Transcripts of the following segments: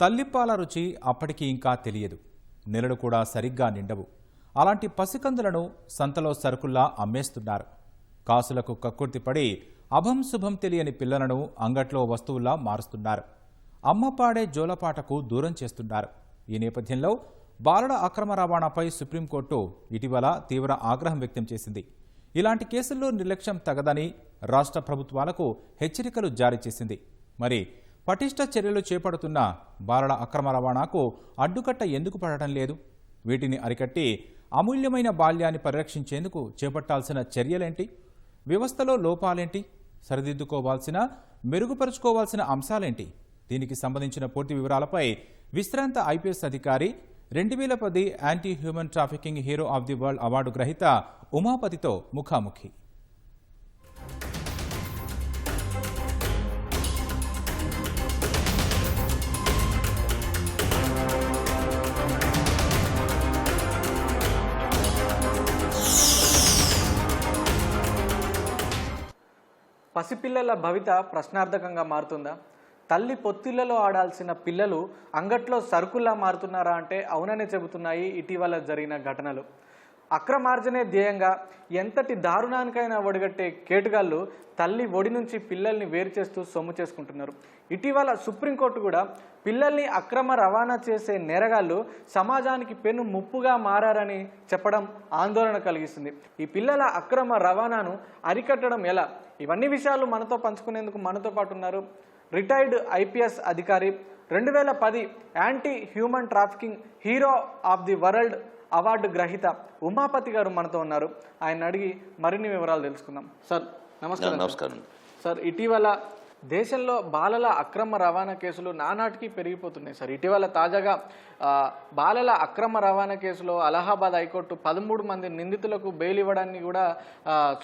తల్లిపాల రుచి అప్పటికి ఇంకా తెలియదు. నెలలు కూడా సరిగ్గా నిండవు. అలాంటి పసికందులను సంతలో సరుకుల్లా అమ్మేస్తున్నారు. కాసులకు కక్కుర్తిపడి అభం శుభం తెలియని పిల్లలను అంగట్లో వస్తువుల్లా మారుస్తున్నారు. అమ్మపాడే జోలపాటకు దూరం చేస్తున్నారు. ఈ నేపథ్యంలో బాలల అక్రమ రవాణాపై సుప్రీంకోర్టు ఇటీవల తీవ్ర ఆగ్రహం వ్యక్తం చేసింది. ఇలాంటి కేసుల్లో నిర్లక్ష్యం తగదని రాష్ట్ర ప్రభుత్వాలకు హెచ్చరికలు జారీ చేసింది. మరి పటిష్ట చర్యలు చేపడుతున్న బాలల అక్రమ రవాణాకు అడ్డుకట్ట ఎందుకు పడటం లేదు? వీటిని అరికట్టి అమూల్యమైన బాల్యాన్ని పరిరక్షించేందుకు చేపట్టాల్సిన చర్యలేంటి? వ్యవస్థలో లోపాలేంటి? సరిదిద్దుకోవాల్సిన మెరుగుపరుచుకోవాల్సిన అంశాలేంటి? దీనికి సంబంధించిన పూర్తి వివరాలపై విశ్రాంత ఐపీఎస్ అధికారి రెండు వేల పది anti human trafficking hero of the world award గ్రహీత ఉమాపతితో ముఖాముఖి. పసిపిల్లల భవిత ప్రశ్నార్థకంగా మారుతుందా? తల్లి పొత్తిళ్ళలో ఆడాల్సిన పిల్లలు అంగట్లో సరుకుల్లా మారుతున్నారా అంటే అవుననే చెబుతున్నాయి ఇటీవల జరిగిన ఘటనలు. అక్రమార్జనే ధ్యేయంగా ఎంతటి దారుణానికైనా ఒడిగట్టే కేటుగాళ్ళు తల్లి ఒడి నుంచి పిల్లల్ని వేరు చేస్తూ సొమ్ము చేసుకుంటున్నారు. ఇటీవల సుప్రీంకోర్టు కూడా పిల్లల్ని అక్రమ రవాణా చేసే నేరగాళ్ళు సమాజానికి పెను ముప్పుగా మారారని చెప్పడం ఆందోళన కలిగిస్తుంది. ఈ పిల్లల అక్రమ రవాణాను అరికట్టడం ఎలా? ఇవన్నీ విషయాలు మనతో పంచుకునేందుకు మనతో పాటు ఉన్నారు రిటైర్డ్ ఐపీఎస్ అధికారి రెండు వేల పది anti human trafficking hero of the world award గ్రహీత ఉమాపతి గారు మనతో ఉన్నారు. ఆయన అడిగి మరిన్ని వివరాలు తెలుసుకుందాం. సార్ నమస్కారం సార్. నమస్కారం. సార్ ఇటీవల దేశంలో బాలల అక్రమ రవాణా కేసులు నానాటికి పెరిగిపోతున్నాయి సార్. ఇటీవల తాజాగా బాలల అక్రమ రవాణా కేసులో అలహాబాద్ హైకోర్టు పదమూడు మంది నిందితులకు బెయిల్ ఇవ్వడాన్ని కూడా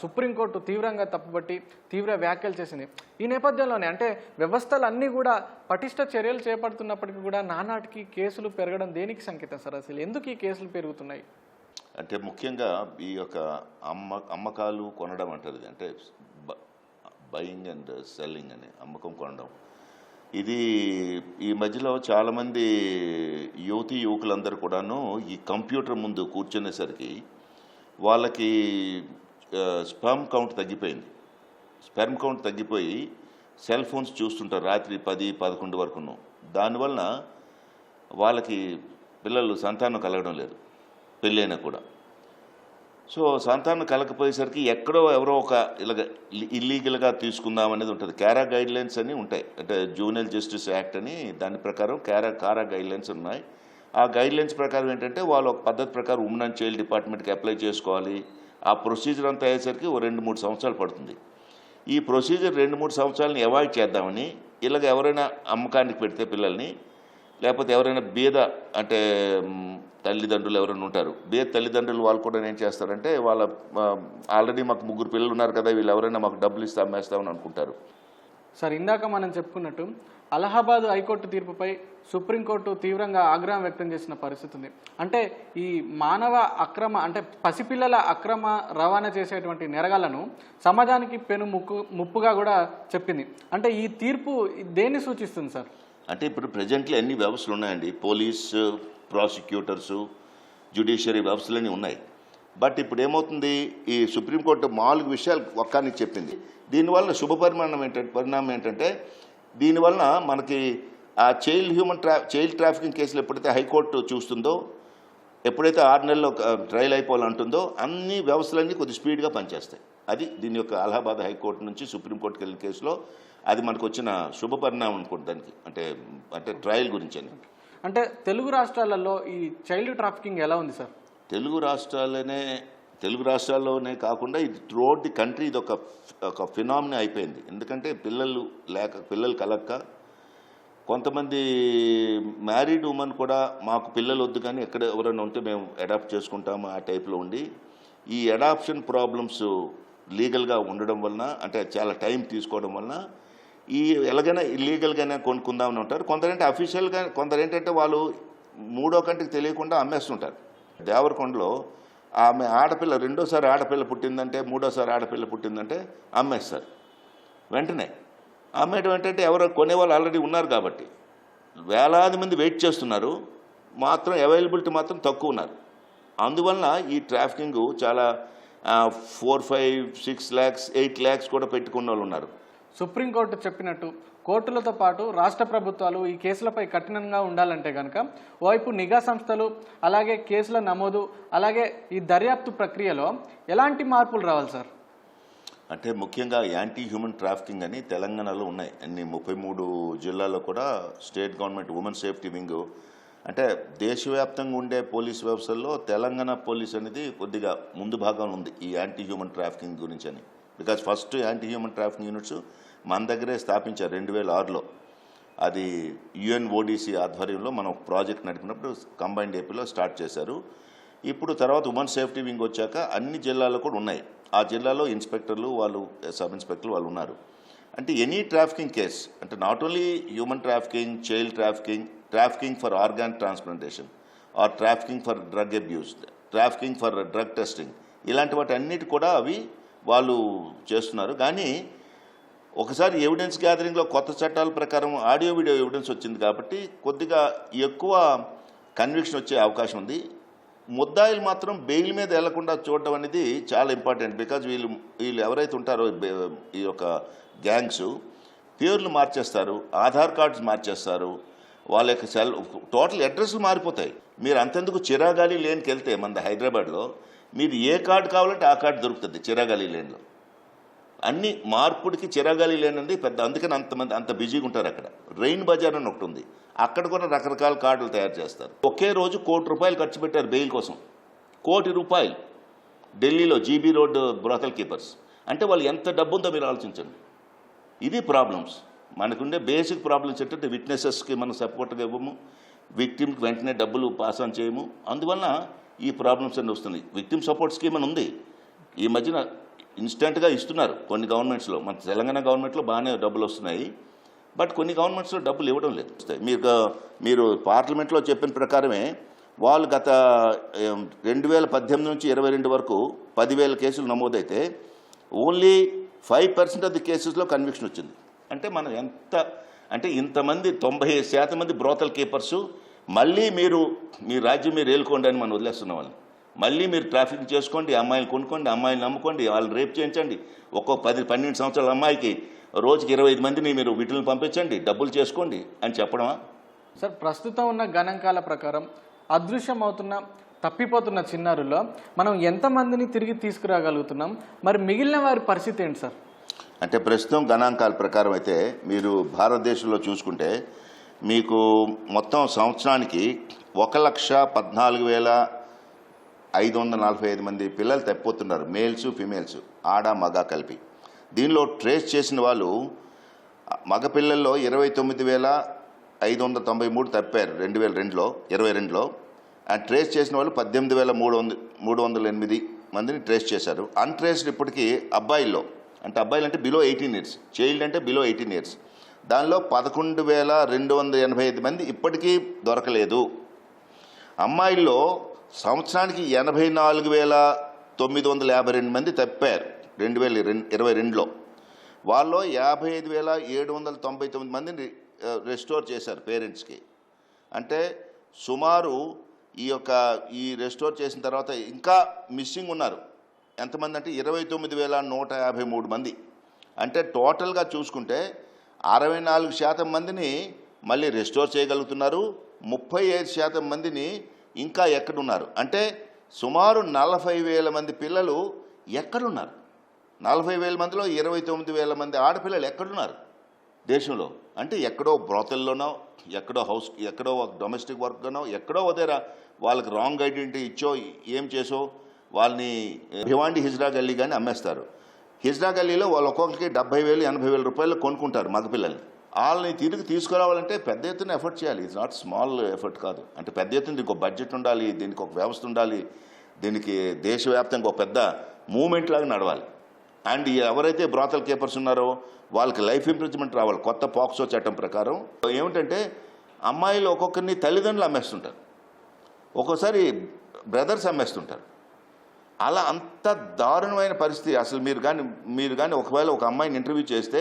సుప్రీంకోర్టు తీవ్రంగా తప్పుబట్టి తీవ్ర వ్యాఖ్యలు చేసింది. ఈ నేపథ్యంలోనే అంటే వ్యవస్థలన్నీ కూడా పటిష్ట చర్యలు చేపడుతున్నప్పటికీ కూడా నానాటికి కేసులు పెరగడం దేనికి సంకేతం సార్ అసలు? ఎందుకు ఈ కేసులు పెరుగుతున్నాయి? అంటే ముఖ్యంగా ఈ యొక్క అమ్మ అమ్మకాలు కొనడం అంటారు అంటే బయింగ్ అండ్ సెల్లింగ్ అని అమ్మకం కొనడం. ఇది ఈ మధ్యలో చాలామంది యువతి యువకులందరూ కూడాను ఈ కంప్యూటర్ ముందు కూర్చునేసరికి వాళ్ళకి స్పర్మ్ కౌంట్ తగ్గిపోయింది. స్పెర్మ్ కౌంట్ తగ్గిపోయి సెల్ ఫోన్స్ చూస్తుంటారు రాత్రి పది పదకొండు వరకును. దానివలన వాళ్ళకి పిల్లలు సంతానం కలగడం లేదు. పెళ్ళైనా కూడా. సో సంతానం కలకపోయేసరికి ఎక్కడో ఎవరో ఒక ఇలాగ ఇల్లీగల్గా తీసుకుందాం అనేది ఉంటుంది. క్యారా గైడ్ లైన్స్ అని ఉంటాయి. అంటే జూనియర్ జస్టిస్ యాక్ట్ అని దాని ప్రకారం క్యారా కారా గైడ్ లైన్స్ ఉన్నాయి. ఆ గైడ్ లైన్స్ ప్రకారం ఏంటంటే వాళ్ళు ఒక పద్ధతి ప్రకారం ఉమెన్ అండ్ చైల్డ్ డిపార్ట్మెంట్కి అప్లై చేసుకోవాలి. ఆ ప్రొసీజర్ అంతా అయ్యేసరికి ఓ రెండు మూడు సంవత్సరాలు పడుతుంది. ఈ ప్రొసీజర్ రెండు మూడు సంవత్సరాలని అవాయిడ్ చేద్దామని ఇలాగ ఎవరైనా అమ్మకానికి పెడితే పిల్లల్ని లేకపోతే ఎవరైనా బీద అంటే తల్లిదండ్రులు ఎవరైనా ఉంటారు బీద తల్లిదండ్రులు వాళ్ళు కూడా ఏం చేస్తారంటే వాళ్ళ ఆల్రెడీ మాకు ముగ్గురు పిల్లలు ఉన్నారు కదా వీళ్ళు ఎవరైనా మాకు డబ్బులు ఇస్తే అమ్మేస్తామని అనుకుంటారు. సార్ ఇందాక మనం చెప్పుకున్నట్టు అలహాబాద్ హైకోర్టు తీర్పుపై సుప్రీంకోర్టు తీవ్రంగా ఆగ్రహం వ్యక్తం చేసిన పరిస్థితి ఉంది. అంటే ఈ మానవ అక్రమ అంటే పసిపిల్లల అక్రమ రవాణా చేసేటువంటి నెరగాలను సమాజానికి పెను ముక్కు ముప్పుగా కూడా చెప్పింది. అంటే ఈ తీర్పు దేన్ని సూచిస్తుంది సార్? అంటే ఇప్పుడు ప్రజెంట్లీ అన్ని వ్యవస్థలు ఉన్నాయండి. పోలీస్ ప్రాసిక్యూటర్సు జ్యుడిషియరీ వ్యవస్థలన్నీ ఉన్నాయి. బట్ ఇప్పుడు ఏమవుతుంది? ఈ సుప్రీంకోర్టు నాలుగు విషయాలు ఒక్కానికి చెప్పింది. దీనివల్ల శుభ పరిమాణం ఏంటంటే పరిణామం ఏంటంటే దీనివలన మనకి ఆ చైల్డ్ హ్యూమన్ ట్రా చైల్డ్ ట్రాఫికింగ్ కేసులు ఎప్పుడైతే హైకోర్టు చూస్తుందో ఎప్పుడైతే ఆరు నెలల్లో ట్రయల్ అయిపోవాలంటుందో అన్ని వ్యవస్థలన్నీ కొద్ది స్పీడ్గా పనిచేస్తాయి. అది దీని యొక్క అలహాబాద్ హైకోర్టు నుంచి సుప్రీంకోర్టుకి వెళ్ళిన కేసులో అది మనకు వచ్చిన శుభ పరిణామం అనుకోండి దానికి. అంటే అంటే ట్రయల్ గురించి అని. అంటే తెలుగు రాష్ట్రాలలో ఈ చైల్డ్ ట్రాఫికింగ్ ఎలా ఉంది సార్? తెలుగు రాష్ట్రాలనే తెలుగు రాష్ట్రాల్లోనే కాకుండా ఇది త్రూఅవుట్ ది కంట్రీ ఇది ఒక ఒక ఫినామినా అయిపోయింది. ఎందుకంటే పిల్లలు లేక పిల్లలు కలక్క. కొంతమంది మ్యారీడ్ ఉమెన్ కూడా మాకు పిల్లలు వద్దు కానీ ఎక్కడ ఎవరైనా ఉంటే మేము అడాప్ట్ చేసుకుంటాము ఆ టైప్లో ఉండి. ఈ అడాప్షన్ ప్రాబ్లమ్స్ లీగల్గా ఉండడం వలన అంటే చాలా టైం తీసుకోవడం వలన ఈ ఎలాగైనా ఇల్లీగల్గానే కొనుక్కుందామని ఉంటారు. కొందరంటే అఫీషియల్గా కొందరేంటంటే వాళ్ళు మూడో కంటికి తెలియకుండా అమ్మేస్తుంటారు. దేవరకొండలో ఆమె ఆడపిల్ల రెండోసారి ఆడపిల్ల పుట్టిందంటే మూడోసారి ఆడపిల్ల పుట్టిందంటే అమ్మేస్తారు. వెంటనే అమ్మేయడం ఏంటంటే ఎవరో కొనేవాళ్ళు ఆల్రెడీ ఉన్నారు కాబట్టి. వేలాది మంది వెయిట్ చేస్తున్నారు. మాత్రం అవైలబిలిటీ మాత్రం తక్కువ ఉన్నారు. అందువలన ఈ ట్రాఫికింగ్ చాలా four five six lakhs eight lakhs కూడా పెట్టుకున్న వాళ్ళు ఉన్నారు. సుప్రీంకోర్టు చెప్పినట్టు కోర్టులతో పాటు రాష్ట్ర ప్రభుత్వాలు ఈ కేసులపై కఠినంగా ఉండాలంటే కనుక ఓవైపు నిఘా సంస్థలు అలాగే కేసుల నమోదు అలాగే ఈ దర్యాప్తు ప్రక్రియలో ఎలాంటి మార్పులు రావాలి సార్? అంటే ముఖ్యంగా యాంటీ హ్యూమన్ ట్రాఫికింగ్ అని తెలంగాణలో ఉన్నాయి. అన్ని ముప్పై మూడు జిల్లాల్లో కూడా state government women safety wing. అంటే దేశవ్యాప్తంగా ఉండే పోలీస్ వ్యవస్థల్లో తెలంగాణ పోలీస్ అనేది కొద్దిగా ముందు భాగంలో ఉంది ఈ యాంటీ హ్యూమన్ ట్రాఫికింగ్ గురించి అని. Because first anti human trafficking units మన దగ్గరే స్థాపించారు రెండు వేల ఆరులో అది యుఎన్ఓడిసి ఆధ్వర్యంలో మనం ఒక ప్రాజెక్ట్ నడిపినప్పుడు కంబైన్డ్ ఏపీలో స్టార్ట్ చేశారు. ఇప్పుడు తర్వాత ఉమెన్ సేఫ్టీ వింగ్ వచ్చాక అన్ని జిల్లాల్లో కూడా ఉన్నాయి. ఆ జిల్లాలో ఇన్స్పెక్టర్లు వాళ్ళు సబ్ ఇన్స్పెక్టర్లు వాళ్ళు ఉన్నారు. అంటే ఎనీ ట్రాఫికింగ్ కేస్ అంటే not only human trafficking child trafficking trafficking for organ transplantation or trafficking for drug abuse trafficking for drug testing ఇలాంటి వాటి అన్నిటి కూడా అవి వాళ్ళు చేస్తున్నారు. కానీ ఒకసారి ఎవిడెన్స్ గ్యాదరింగ్లో కొత్త చట్టాల ప్రకారం ఆడియో వీడియో ఎవిడెన్స్ వచ్చింది కాబట్టి కొద్దిగా ఎక్కువ కన్విక్షన్ వచ్చే అవకాశం ఉంది. ముద్దాయిలు మాత్రం బెయిల్ మీద వెళ్ళకుండా చూడడం అనేది చాలా ఇంపార్టెంట్ బికాజ్ వీళ్ళు వీళ్ళు ఎవరైతే ఉంటారో ఈ యొక్క గ్యాంగ్స్ పేర్లు మార్చేస్తారు ఆధార్ కార్డ్స్ మార్చేస్తారు. వాళ్ళ యొక్క సెల్ టోటల్ అడ్రస్లు మారిపోతాయి. మీరు అంతెందుకు చిరాగాలి లేన్కి వెళ్తే మన హైదరాబాద్లో మీరు ఏ కార్డు కావాలంటే ఆ కార్డు దొరుకుతుంది చిరాగాలి లేన్లో. అన్ని మార్పుడికి చిరగాలి లేనండి పెద్ద అందుకని అంతమంది అంత బిజీగా ఉంటారు అక్కడ. రెయిన్ బజార్ అని ఒకటి ఉంది. అక్కడ కూడా రకరకాల కార్డులు తయారు చేస్తారు. ఒకే రోజు కోటి రూపాయలు ఖర్చు పెట్టారు బెయిల్ కోసం. కోటి రూపాయలు. ఢిల్లీలో జీబీ రోడ్ బ్రోతల్ కీపర్స్. అంటే వాళ్ళు ఎంత డబ్బు ఉందో మీరు ఆలోచించండి. ఇది ప్రాబ్లమ్స్. మనకుండే బేసిక్ ప్రాబ్లమ్స్ ఏంటంటే విట్నెసెస్కి మనం సపోర్ట్గా ఇవ్వము. విక్టిమ్కి వెంటనే డబ్బులు పాస్ ఆన్ చేయము. అందువలన ఈ ప్రాబ్లమ్స్ అన్నీ వస్తున్నాయి. విక్టిమ్ సపోర్ట్ స్కీమ్ అని ఉంది. ఈ మధ్యన ఇన్స్టెంట్గా ఇస్తున్నారు కొన్ని గవర్నమెంట్స్లో. మన తెలంగాణ గవర్నమెంట్లో బాగానే డబ్బులు వస్తున్నాయి. బట్ కొన్ని గవర్నమెంట్స్లో డబ్బులు ఇవ్వడం లేదు. మీరు మీరు పార్లమెంట్లో చెప్పిన ప్రకారమే వాళ్ళు గత రెండు వేల పద్దెనిమిది నుంచి ఇరవై రెండు వరకు పదివేల కేసులు నమోదైతే only five percent of the కేసెస్లో కన్విక్షన్ వచ్చింది. అంటే మనం ఎంత అంటే ఇంతమంది తొంభై శాతం మంది బ్రోతల్ కీపర్సు మళ్ళీ మీరు మీ రాజ్యం మీరు ఏలుకోండి అని మనం వదిలేస్తున్నాం వాళ్ళని మళ్ళీ మీరు ట్రాఫిక్ చేసుకోండి అమ్మాయిలు కొనుక్కోండి అమ్మాయిలు నమ్ముకోండి వాళ్ళని రేప్ చేయించండి. ఒక్కో పది పన్నెండు సంవత్సరాల అమ్మాయికి రోజుకి ఇరవై ఐదు మందిని మీరు వీటిని పంపించండి డబ్బులు చేసుకోండి అని చెప్పడమా? సార్ ప్రస్తుతం ఉన్న గణాంకాల ప్రకారం అదృశ్యం అవుతున్న తప్పిపోతున్న చిన్నారుల్లో మనం ఎంతమందిని తిరిగి తీసుకురాగలుగుతున్నాం? మరి మిగిలిన వారి పరిస్థితి ఏంటి సార్? అంటే ప్రస్తుతం గణాంకాల ప్రకారం అయితే మీరు భారతదేశంలో చూసుకుంటే మీకు మొత్తం సంవత్సరానికి ఒక లక్ష పద్నాలుగు వేల ఐదు వందల నలభై ఐదు మంది పిల్లలు తప్పిపోతున్నారు. మేల్స్ ఫిమేల్స్ ఆడ మగ కలిపి. దీనిలో ట్రేస్ చేసిన వాళ్ళు మగ పిల్లల్లో ఇరవై తొమ్మిది వేల ఐదు వందల తొంభై మూడు తప్పారు రెండు వేల రెండులో ఇరవై రెండులో. అండ్ ట్రేస్ చేసిన వాళ్ళు పద్దెనిమిది వేల మూడు వంద మూడు వందల ఎనిమిది మందిని ట్రేస్ చేశారు. అన్ట్రేస్డ్ ఇప్పటికీ అబ్బాయిల్లో అంటే అబ్బాయిలు అంటే బిలో ఎయిటీన్ ఇయర్స్ చైల్డ్ అంటే బిలో ఎయిటీన్ ఇయర్స్ దానిలో పదకొండు వేల రెండు వందల ఎనభై ఐదు మంది ఇప్పటికీ దొరకలేదు. అమ్మాయిల్లో సంవత్సరానికి ఎనభై నాలుగు వేల తొమ్మిది వందల యాభై రెండు మంది తప్పారు రెండు వేల ఇరవై రెండులో. వాళ్ళలో యాభై ఐదు వేల ఏడు వందల తొంభై తొమ్మిది మందిని రెస్టోర్ చేశారు పేరెంట్స్కి అంటే సుమారు ఈ యొక్క ఈ రెస్టోర్ చేసిన తర్వాత ఇంకా మిస్సింగ్ ఉన్నారు. ఎంతమంది అంటే ఇరవై తొమ్మిది వేల నూట యాభై మూడు మంది. అంటే టోటల్గా చూసుకుంటే అరవై నాలుగు శాతం మందిని మళ్ళీ రెస్టోర్ చేయగలుగుతున్నారు. ముప్పై ఐదు శాతం మందిని ఇంకా ఎక్కడున్నారు? అంటే సుమారు నలభై వేల మంది పిల్లలు ఎక్కడున్నారు? నలభై వేల మందిలో ఇరవై తొమ్మిది వేల మంది ఆడపిల్లలు ఎక్కడున్నారు దేశంలో? అంటే ఎక్కడో బ్రోతల్లోనో ఎక్కడో హౌస్ ఎక్కడో డొమెస్టిక్ వర్క్లోనో ఎక్కడో వదేరా వాళ్ళకి రాంగ్ ఐడెంటిటీ ఇచ్చో ఏం చేసో వాళ్ళని భివాండి హిజ్రా గల్లీ కానీ అమ్మేస్తారు. హిజ్రా గల్లీలో వాళ్ళు ఒక్కొక్కరికి డెబ్బై వేలు ఎనభై వేల రూపాయలు కొనుక్కుంటారు మగపిల్లల్ని వాళ్ళని తిరిగి తీసుకురావాలంటే పెద్ద ఎత్తున ఎఫర్ట్ చేయాలి. ఇట్స్ నాట్ స్మాల్ ఎఫర్ట్ కాదు. అంటే పెద్ద ఎత్తున దీనికి ఒక బడ్జెట్ ఉండాలి దీనికి ఒక వ్యవస్థ ఉండాలి. దీనికి దేశవ్యాప్తంగా ఒక పెద్ద మూమెంట్ లాగా నడవాలి. అండ్ ఎవరైతే బ్రాతల్ కీపర్స్ ఉన్నారో వాళ్ళకి లైఫ్ ఇంప్రూవ్మెంట్ రావాలి. కొత్త పాక్సో చట్టం ప్రకారం. ఏమిటంటే అమ్మాయిలు ఒక్కొక్కరిని తల్లిదండ్రులు అమ్మేస్తుంటారు. ఒక్కోసారి బ్రదర్స్ అమ్మేస్తుంటారు. అలా అంత దారుణమైన పరిస్థితి. అసలు మీరు కానీ మీరు కానీ ఒకవేళ ఒక అమ్మాయిని ఇంటర్వ్యూ చేస్తే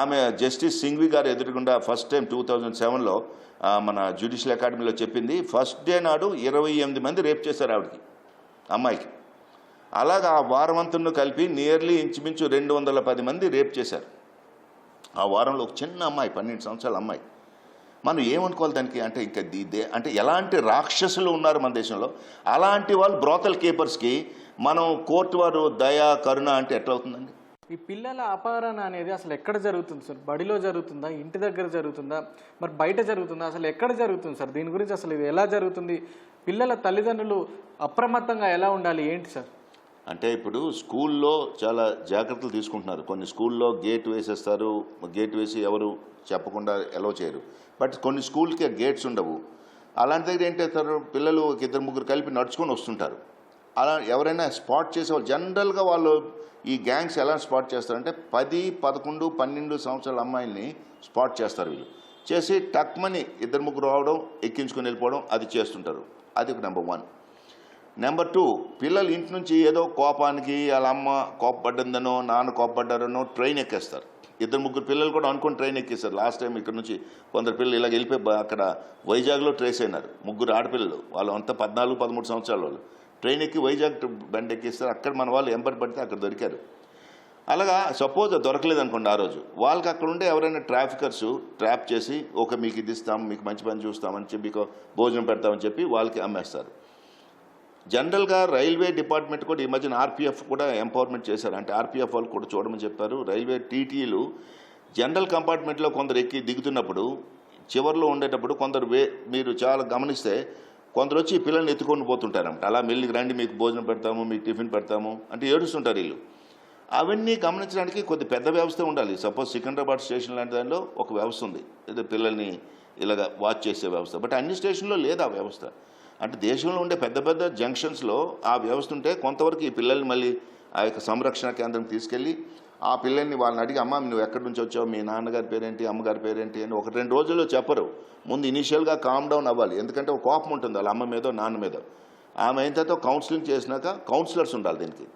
ఆమె జస్టిస్ సింఘ్వి గారు ఎదురుగుండా ఫస్ట్ టైం టూ థౌజండ్ సెవెన్లో మన జ్యుడిషియల్ అకాడమీలో చెప్పింది ఫస్ట్ డే నాడు ఇరవై ఎనిమిది మంది రేప్ చేశారు ఆవిడకి అమ్మాయికి. అలాగా ఆ వారమంతును కలిపి నియర్లీ ఇంచుమించు రెండు వందల పది మంది రేప్ చేశారు. ఆ వారంలో ఒక చిన్న అమ్మాయి పన్నెండు సంవత్సరాల అమ్మాయి. మనం ఏమనుకోవాలి దానికి? అంటే ఇంకా ఇదే అంటే ఎలాంటి రాక్షసులు ఉన్నారు మన దేశంలో? అలాంటి వాళ్ళు బ్రోతల్ కీపర్స్కి మనం కోర్టు వారు దయ కరుణ అంటే ఎట్లా అవుతుందండి? ఈ పిల్లల అపహరణ అనేది అసలు ఎక్కడ జరుగుతుంది సార్? బడిలో జరుగుతుందా? ఇంటి దగ్గర జరుగుతుందా? మరి బయట జరుగుతుందా? అసలు ఎక్కడ జరుగుతుంది సార్? దీని గురించి అసలు ఇది ఎలా జరుగుతుంది? పిల్లల తల్లిదండ్రులు అప్రమత్తంగా ఎలా ఉండాలి? ఏంటి సార్? అంటే ఇప్పుడు స్కూల్లో చాలా జాగ్రత్తలు తీసుకుంటున్నారు. కొన్ని స్కూల్లో గేట్ వేసేస్తారు. గేట్ వేసి ఎవరు చెప్పకుండా ఎలో చేయరు. బట్ కొన్ని స్కూల్కి గేట్స్ ఉండవు. అలాంటి దగ్గర ఏం చేస్తారు? పిల్లలు ఒక ఇద్దరు ముగ్గురు కలిపి నడుచుకొని వస్తుంటారు. అలా ఎవరైనా స్పాట్ చేసేవాళ్ళు జనరల్గా వాళ్ళు ఈ గ్యాంగ్స్ ఎలా స్పాట్ చేస్తారంటే పది పదకొండు పన్నెండు సంవత్సరాల అమ్మాయిల్ని స్పాట్ చేస్తారు వీళ్ళు. చేసి టక్మని ఇద్దరు ముగ్గురు రావడం ఎక్కించుకొని వెళ్ళిపోవడం అది చేస్తుంటారు. అది ఒక నెంబర్ వన్. నెంబర్ టూ పిల్లలు ఇంటి నుంచి ఏదో కోపానికి వాళ్ళ అమ్మ కోపపడ్డందనో నాన్న కోపపడ్డారనో ట్రైన్ ఎక్కేస్తారు. ఇద్దరు ముగ్గురు పిల్లలు కూడా అనుకుని ట్రైన్ ఎక్కేశారు. లాస్ట్ టైం ఇక్కడ నుంచి కొందరు పిల్లలు ఇలా వెళ్ళిపోయి అక్కడ వైజాగ్లో ట్రేస్ అయినారు. ముగ్గురు ఆడపిల్లలు. వాళ్ళు అంతా పద్నాలుగు పదమూడు సంవత్సరాల వాళ్ళు. ట్రైన్ ఎక్కి వైజాగ్ బండి ఎక్కిస్తారు. అక్కడ మన వాళ్ళు ఎంబర్ పడితే అక్కడ దొరికారు. అలాగా సపోజ్ దొరకలేదు అనుకోండి ఆ రోజు. వాళ్ళకి అక్కడ ఉండే ఎవరైనా ట్రాఫికర్స్ ట్రాప్ చేసి ఒక మీకు ఇది ఇస్తాం మీకు మంచి పని చూస్తామని చెప్పి మీకు భోజనం పెడతామని చెప్పి వాళ్ళకి అమ్మేస్తారు. జనరల్గా రైల్వే డిపార్ట్మెంట్ కూడా ఈ మధ్యన ఆర్పిఎఫ్ కూడా ఎంపవర్మెంట్ చేశారు. అంటే ఆర్పిఎఫ్ వాళ్ళు కూడా చూడమని చెప్పారు. రైల్వే టీటీలు జనరల్ కంపార్ట్మెంట్లో కొందరు ఎక్కి దిగుతున్నప్పుడు చివరిలో ఉండేటప్పుడు కొందరు వే మీరు చాలా గమనిస్తే కొందరు వచ్చి పిల్లల్ని ఎత్తుకొని పోతుంటారన్నమాట. అలా మెల్లికి రండి మీకు భోజనం పెడతాము మీకు టిఫిన్ పెడతాము అంటే ఏడుస్తుంటారు వీళ్ళు. అవన్నీ గమనించడానికి కొద్ది పెద్ద వ్యవస్థ ఉండాలి. సపోజ్ సికింద్రాబాద్ స్టేషన్ లాంటి దానిలో ఒక వ్యవస్థ ఉంది. ఏదో పిల్లల్ని ఇలాగ వాచ్ చేసే వ్యవస్థ. బట్ అన్ని స్టేషన్లో లేదు ఆ వ్యవస్థ. అంటే దేశంలో ఉండే పెద్ద పెద్ద జంక్షన్స్లో ఆ వ్యవస్థ ఉంటే కొంతవరకు ఈ పిల్లల్ని మళ్ళీ ఆ యొక్క సంరక్షణ కేంద్రం తీసుకెళ్ళి ఆ పిల్లల్ని వాళ్ళని అడిగి అమ్మ నువ్వు ఎక్కడి నుంచి వచ్చావు? మీ నాన్నగారి పేరేంటి? అమ్మగారి పేరేంటి? అని ఒక రెండు రోజుల్లో చెప్పరు. ముందు ఇనీషియల్గా కామ్ డౌన్ అవ్వాలి. ఎందుకంటే ఒక కోపం ఉంటుంది వాళ్ళ అమ్మ మీదో నాన్న మీద. ఆమె అయిన తర్వాత కౌన్సిలింగ్ చేసినాక కౌన్సిలర్స్ ఉండాలి దీనికి.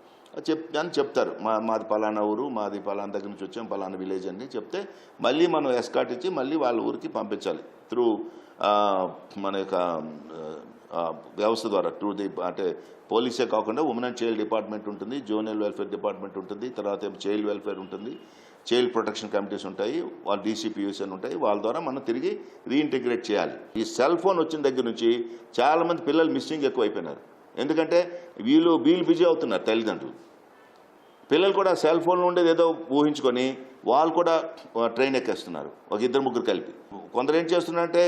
చెప్ అని చెప్తారు. మా మాది పలానా ఊరు మాది పలానా దగ్గర నుంచి వచ్చాం పలానా విలేజ్ అని చెప్తే మళ్ళీ మనం ఎస్కాట్ ఇచ్చి మళ్ళీ వాళ్ళ ఊరికి పంపించాలి. త్రూ మన యొక్క వ్యవస్థ ద్వారా త్రూ ది అంటే పోలీసే కాకుండా ఉమెన్ అండ్ చైల్డ్ డిపార్ట్మెంట్ ఉంటుంది జోనల్ వెల్ఫేర్ డిపార్ట్మెంట్ ఉంటుంది తర్వాత ఏమో చైల్డ్ వెల్ఫేర్ ఉంటుంది చైల్డ్ ప్రొటెక్షన్ కమిటీస్ ఉంటాయి వాళ్ళు డీసీపీయూస్ అని ఉంటాయి వాళ్ళ ద్వారా మనం తిరిగి రీఇంటిగ్రేట్ చేయాలి. ఈ సెల్ ఫోన్ వచ్చిన దగ్గర నుంచి చాలామంది పిల్లలు మిస్సింగ్ ఎక్కువైపోయినారు. ఎందుకంటే వీళ్ళు వీళ్ళు బిజీ అవుతున్నారు తల్లిదండ్రులు. పిల్లలు కూడా సెల్ ఫోన్లో ఉండేది ఏదో ఊహించుకొని వాళ్ళు కూడా ట్రైన్ ఎక్కేస్తున్నారు ఒక ఇద్దరు ముగ్గురు కలిపి. కొందరు ఏం చేస్తున్నారంటే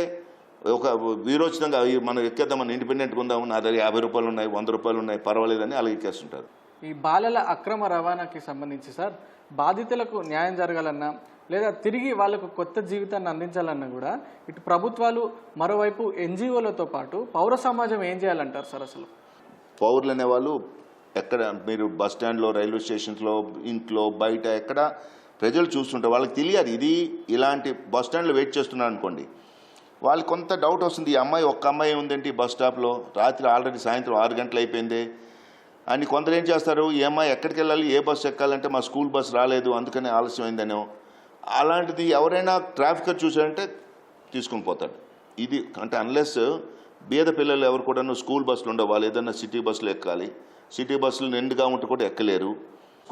ఒక వీరోచితంగా "ఈ మనం ఎక్కేద్దాం మనం ఇండిపెండెంట్గా ఉందాము నా దగ్గర యాభై రూపాయలు ఉన్నాయి వంద రూపాయలు ఉన్నాయి పర్వాలేదని అలా ఎక్కేస్తుంటారు. ఈ బాలల అక్రమ రవాణాకి సంబంధించి సార్ బాధితులకు న్యాయం జరగాలన్నా లేదా తిరిగి వాళ్ళకు కొత్త జీవితాన్ని అందించాలన్నా కూడా ఇటు ప్రభుత్వాలు మరోవైపు ఎన్జిఓలతో పాటు పౌర సమాజం ఏం చేయాలంటారు సార్ అసలు? పౌరులు అనేవాళ్ళు ఎక్కడ మీరు బస్ స్టాండ్లో రైల్వే స్టేషన్స్లో ఇంట్లో బయట ఎక్కడ ప్రజలు చూస్తుంటారు. వాళ్ళకి తెలియాలి ఇది ఇలాంటి బస్ స్టాండ్లో వెయిట్ చేస్తున్నారు అనుకోండి వాళ్ళు కొంత డౌట్ వస్తుంది ఈ అమ్మాయి ఒక్క అమ్మాయి ఉందేంటి బస్ స్టాప్లో రాత్రి ఆల్రెడీ సాయంత్రం ఆరు గంటలు అయిపోయింది. అని కొందరు ఏం చేస్తారు ఈ అమ్మాయి ఎక్కడికి వెళ్ళాలి ఏ బస్సు ఎక్కాలంటే మా స్కూల్ బస్ రాలేదు అందుకని ఆలస్యం అయిందనో. అలాంటిది ఎవరైనా ట్రాఫికర్ చూసారంటే తీసుకొని పోతాడు. ఇది అంటే అన్లెస్ బీద పిల్లలు ఎవరు కూడా స్కూల్ బస్సులు ఉండవు వాళ్ళు ఏదైనా సిటీ బస్సులు ఎక్కాలి. సిటీ బస్సులు నిండుగా ఉంటే కూడా ఎక్కలేరు.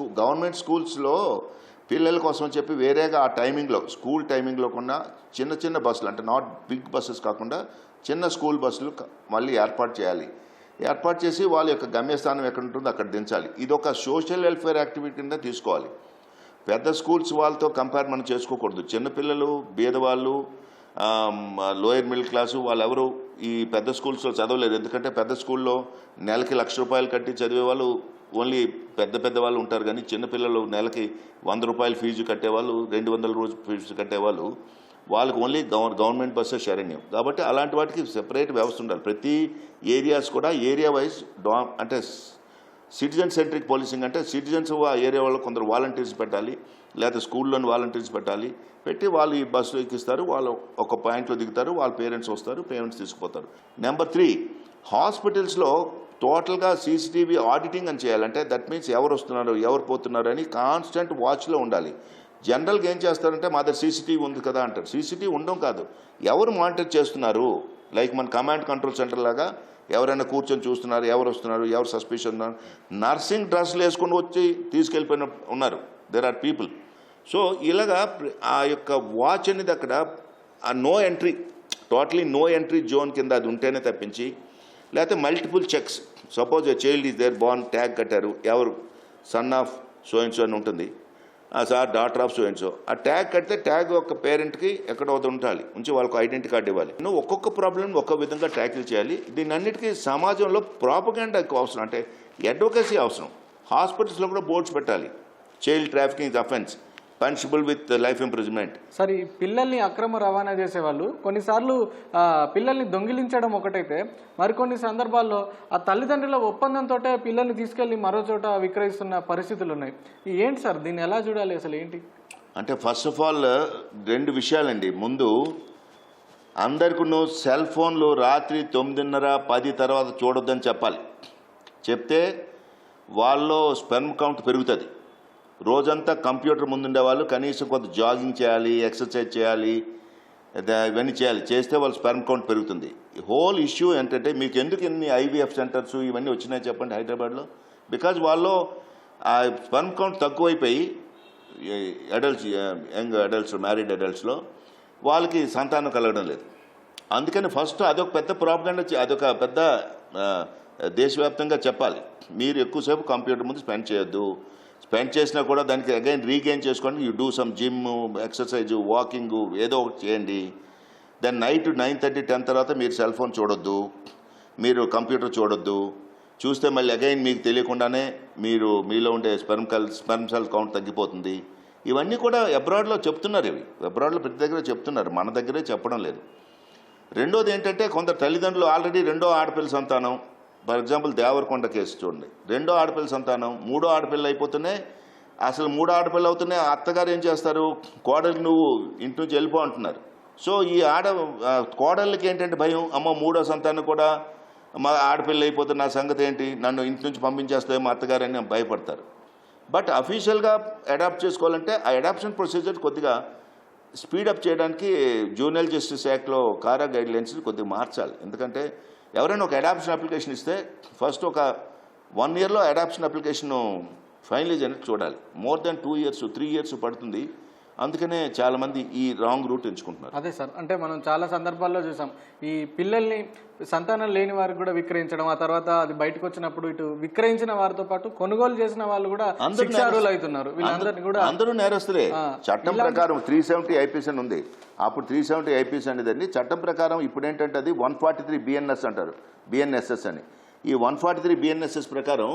గవర్నమెంట్ స్కూల్స్లో పిల్లల కోసం చెప్పి వేరేగా ఆ టైమింగ్లో స్కూల్ టైమింగ్లో కూడా చిన్న చిన్న బస్సులు అంటే నాట్ బిగ్ బస్సెస్ కాకుండా చిన్న స్కూల్ బస్సులు మళ్ళీ ఏర్పాటు చేయాలి. ఏర్పాటు చేసి వాళ్ళ యొక్క గమ్యస్థానం ఎక్కడ ఉంటుందో అక్కడ దించాలి. ఇది ఒక సోషల్ వెల్ఫేర్ యాక్టివిటీ కింద తీసుకోవాలి. పెద్ద స్కూల్స్ వాళ్ళతో కంపేర్ మనం చేసుకోకూడదు. చిన్నపిల్లలు బీదవాళ్ళు లోయర్ మిడిల్ క్లాసు వాళ్ళెవరు ఈ పెద్ద స్కూల్స్లో చదవలేరు. ఎందుకంటే పెద్ద స్కూల్లో నెలకి లక్ష రూపాయలు కట్టి చదివే వాళ్ళు ఓన్లీ పెద్ద పెద్ద వాళ్ళు ఉంటారు కానీ చిన్నపిల్లలు నెలకి వంద రూపాయలు ఫీజు కట్టేవాళ్ళు రెండు వందల రోజు ఫీజు కట్టేవాళ్ళు వాళ్ళకి ఓన్లీ గవర్ గవర్నమెంట్ బస్సే శరణ్యం. కాబట్టి అలాంటి వాటికి సెపరేట్ వ్యవస్థ ఉండాలి. ప్రతి ఏరియాస్ కూడా ఏరియా వైజ్ డా అంటే సిటిజన్ సెంట్రిక్ పోలీసింగ్ అంటే సిటిజన్స్ ఆ ఏరియా వాళ్ళు కొందరు వాలంటీర్స్ పెట్టాలి లేకపోతే స్కూల్లోని వాలంటీర్స్ పెట్టాలి పెట్టి వాళ్ళు ఈ బస్సు ఎక్కిస్తారు వాళ్ళు ఒక పాయింట్లో దిగుతారు వాళ్ళ పేరెంట్స్ వస్తారు పేరెంట్స్ తీసుకుపోతారు. నెంబర్ త్రీ హాస్పిటల్స్లో టోటల్గా సీసీటీవీ ఆడిటింగ్ అని చేయాలంటే దట్ మీన్స్ ఎవరు వస్తున్నారు ఎవరు పోతున్నారు అని కాన్స్టెంట్ వాచ్లో ఉండాలి. జనరల్గా ఏం చేస్తారంటే మా దగ్గర సీసీటీవీ ఉంది కదా అంటారు. సీసీటీవీ ఉండడం కాదు. ఎవరు మానిటర్ చేస్తున్నారు? లైక్ మన కమాండ్ కంట్రోల్ సెంటర్ లాగా ఎవరైనా కూర్చొని చూస్తున్నారు ఎవరు వస్తున్నారు ఎవరు సస్పిషన్ ఉన్నారు? నర్సింగ్ డ్రెస్సులు వేసుకొని వచ్చి తీసుకెళ్ళిపోయిన ఉన్నారు. దెర్ ఆర్ పీపుల్ సో ఇలాగా ఆ యొక్క వాచ్ అనేది అక్కడ ఆ no entry totally no entry zone కింద అది ఉంటేనే తప్పించి లేకపోతే multiple checks suppose child is there ban tag కట్టారు ఎవరు? Son of so and so అని ఉంటుంది. Sir daughter of so and so so ఆ ట్యాగ్ కడితే ట్యాగ్ ఒక పేరెంట్కి ఎక్కడో ఒకటి ఉండాలి. ఉంచి వాళ్ళకు ఐడెంటిటీ కార్డు ఇవ్వాలి. నువ్వు ఒక్కొక్క ప్రాబ్లం ఒక్కొక్క విధంగా ట్యాకిల్ చేయాలి. దీని అన్నిటికీ సమాజంలో ప్రాపగెండా అవసరం. అంటే అడ్వకసీ అవసరం. హాస్పిటల్స్లో కూడా బోర్డ్స్ పెట్టాలి. Child trafficking offence punishable with life imprisonment సరే ఈ పిల్లల్ని అక్రమ రవాణా చేసేవాళ్ళు కొన్నిసార్లు పిల్లల్ని దొంగిలించడం ఒకటైతే మరికొన్ని సందర్భాల్లో ఆ తల్లిదండ్రుల ఒప్పందంతో పిల్లల్ని తీసుకెళ్ళి మరో చోట విక్రయిస్తున్న పరిస్థితులు ఉన్నాయి ఏంటి సార్? దీన్ని ఎలా చూడాలి అసలు ఏంటి? అంటే ఫస్ట్ ఆఫ్ ఆల్ రెండు విషయాలండి. ముందు అందరికి నువ్వు సెల్ ఫోన్లు రాత్రి తొమ్మిదిన్నర పది తర్వాత చూడొద్దని చెప్పాలి. చెప్తే వాళ్ళలో స్పెర్మ్ కౌంట్ పెరుగుతుంది. రోజంతా కంప్యూటర్ ముందుండే వాళ్ళు కనీసం కొంత జాగింగ్ చేయాలి ఎక్సర్సైజ్ చేయాలి ఇవన్నీ చేయాలి. చేస్తే వాళ్ళ స్పెర్మ్ కౌంట్ పెరుగుతుంది. హోల్ ఇష్యూ ఏంటంటే మీకు ఎందుకు ఇన్ని ఐవీఎఫ్ సెంటర్స్ ఇవన్నీ వచ్చినాయి చెప్పండి హైదరాబాద్లో? బికాజ్ వాళ్ళు ఆ స్పెర్మ్ కౌంట్ తక్కువైపోయి అడల్ట్స్ యంగ్ అడల్ట్స్ మ్యారీడ్ అడల్ట్స్లో వాళ్ళకి సంతానం కలగడం లేదు. అందుకని ఫస్ట్ అదొక పెద్ద ప్రాబ్లం అదొక పెద్ద దేశవ్యాప్తంగా చెప్పాలి. మీరు ఎక్కువసేపు కంప్యూటర్ ముందు స్పెండ్ చేయొద్దు. స్పెండ్ చేసినా కూడా దానికి అగైన్ రీగెయిన్ చేసుకోండి you do some gym exercise walking ఏదో ఒకటి చేయండి. Then night nine thirty ten తర్వాత మీరు సెల్ ఫోన్ చూడొద్దు. మీరు కంప్యూటర్ చూడొద్దు. చూస్తే మళ్ళీ అగైన్ మీకు తెలియకుండానే మీరు మీలో ఉండే స్పెర్మ్ కల్ స్పెర్మ్ సెల్ కౌంట్ తగ్గిపోతుంది. ఇవన్నీ కూడా అబ్రాడ్లో చెప్తున్నారు ఇవి. అబ్రాడ్లో ప్రతి దగ్గర చెప్తున్నారు. మన దగ్గరే చెప్పడం లేదు. రెండోది ఏంటంటే కొందరు తల్లిదండ్రులు ఆల్రెడీ రెండో ఆడపిల్ల సంతానం. ఫర్ ఎగ్జాంపుల్ దేవరకొండ కేసు చూడండి. రెండో ఆడపిల్ల సంతానం మూడో ఆడపిల్ల అయిపోతున్నాయి అసలు మూడో ఆడపిల్ల అవుతూనే అత్తగారు ఏం చేస్తారు? కోడలికి నువ్వు ఇంటి నుంచి వెళ్ళిపో అంటున్నారు. సో ఈ ఆడ కోడళ్ళకి ఏంటంటే భయం? అమ్మ మూడో సంతానం కూడా మా ఆడపిల్ల అయిపోతే నా సంగతి ఏంటి? నన్ను ఇంటి నుంచి పంపించేస్తే మా అత్తగారని భయపడతారు. బట్ అఫీషియల్గా అడాప్ట్ చేసుకోవాలంటే ఆ అడాప్షన్ ప్రొసీజర్ కొద్దిగా స్పీడప్ చేయడానికి జూనియర్ జస్టిస్ యాక్ట్లో కారా గైడ్లైన్స్ కొద్దిగా మార్చాలి. ఎందుకంటే ఎవరైనా ఒక అడాప్షన్ అప్లికేషన్ ఇస్తే ఫస్ట్ ఒక వన్ ఇయర్లో అడాప్షన్ అప్లికేషన్ ఫైనలైజ్ అనేది చూడాలి. More then two years three years పడుతుంది. అందుకనే చాలామంది ఈ రాంగ్ రూట్ ఎంచుకుంటున్నారు. అదే సార్ అంటే మనం చాలా సందర్భాల్లో చూసాం ఈ పిల్లల్ని సంతానం లేని వారికి కూడా విక్రయించడం ఆ తర్వాత అది బయటకు వచ్చినప్పుడు ఇటు విక్రయించిన వారితో పాటు కొనుగోలు చేసిన వాళ్ళు కూడా అవుతున్నారు వీళ్ళందరినీ కూడా అందరూ నేరస్తులే. చట్టం ప్రకారం త్రీ సెవెంటీ ఐపీఎస్ అని ఉంది. అప్పుడు త్రీ సెవెంటీ ఐపీఎస్ అనేది చట్టం ప్రకారం ఇప్పుడు ఏంటంటే అది వన్ ఫార్టీ త్రీ బిఎన్ఎస్ అంటారు బిఎన్ఎస్ఎస్ అని. ఈ వన్ ఫార్టీ త్రీ బిఎన్ఎస్ఎస్ ప్రకారం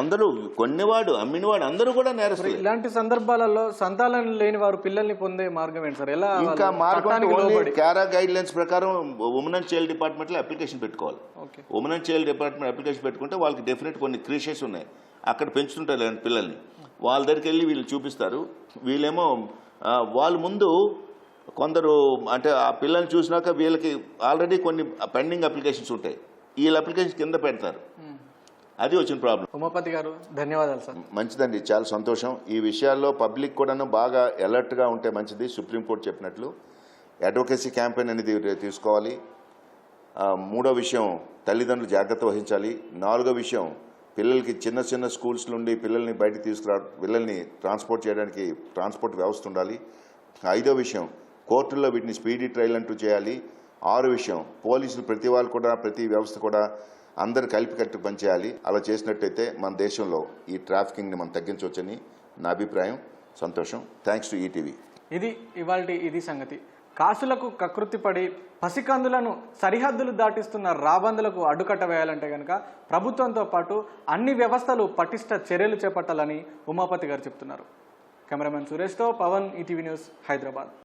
అందరూ కొన్నివాడు అమ్మినవాడు అందరూ కూడా నేరస్తులే. ఇలాంటి సందర్భాలలో సంతానం లేని వారు పిల్లల్ని పొందే మార్గం ఏంటి సార్? ఎలా ఇంకా మార్గం కారా గైడ్ లైన్స్ ప్రకారం ఉమెన్ అండ్ చైల్డ్ డిపార్ట్మెంట్లో అప్లికేషన్ పెట్టుకోవాలి. Okay. Women and child department application పెట్టుకుంటే వాళ్ళకి డెఫినెట్ కొన్ని క్రీషెస్ ఉన్నాయి. అక్కడ పెంచుతుంటారు పిల్లల్ని. వాళ్ళ దగ్గరికి వెళ్ళి వీళ్ళు చూపిస్తారు. వీళ్ళేమో వాళ్ళ ముందు కొందరు అంటే ఆ పిల్లల్ని చూసినాక వీళ్ళకి ఆల్రెడీ కొన్ని పెండింగ్ అప్లికేషన్స్ ఉంటాయి. వీళ్ళ అప్లికేషన్ కింద పెడతారు. అది వచ్చిన ప్రాబ్లం. ఉమాపతి గారు ధన్యవాదాలు సార్. మంచిదండి చాలా సంతోషం. ఈ విషయాల్లో పబ్లిక్ కూడాను బాగా అలర్ట్గా ఉంటే మంచిది సుప్రీంకోర్టు చెప్పినట్లు. అడ్వకేసీ క్యాంపెయిన్ అనేది తీసుకోవాలి. మూడో విషయం తల్లిదండ్రులు జాగ్రత్త వహించాలి. నాలుగో విషయం పిల్లలకి చిన్న చిన్న స్కూల్స్ నుండి పిల్లల్ని బయటకు తీసుకురా పిల్లల్ని ట్రాన్స్పోర్ట్ చేయడానికి ట్రాన్స్పోర్ట్ వ్యవస్థ ఉండాలి. ఐదో విషయం కోర్టుల్లో వీటిని స్పీడీ ట్రయల్ అంటూ చేయాలి. ఆరు విషయం. పోలీసులు ప్రతి వాళ్ళు కూడా ప్రతి వ్యవస్థ కూడా అందరు కలిపి కట్టు పనిచేయాలి. అలా చేసినట్టయితే మన దేశంలో ఈ ట్రాఫికింగ్ని మనం తగ్గించవచ్చని నా అభిప్రాయం. సంతోషం. Thanks to ETV. ఇది ఇవాళ ఇది సంగతి. కాసులకు కకృతిపడి పసికందులను సరిహద్దులు దాటిస్తున్న రాబందులకు అడ్డుకట్ట వేయాలంటే కనుక ప్రభుత్వంతో పాటు అన్ని వ్యవస్థలు పటిష్ట చర్యలు చేపట్టాలని ఉమాపతి గారు చెప్తున్నారు. కెమెరామెన్ సురేష్తో పవన్ ఈటీవీ న్యూస్ హైదరాబాద్.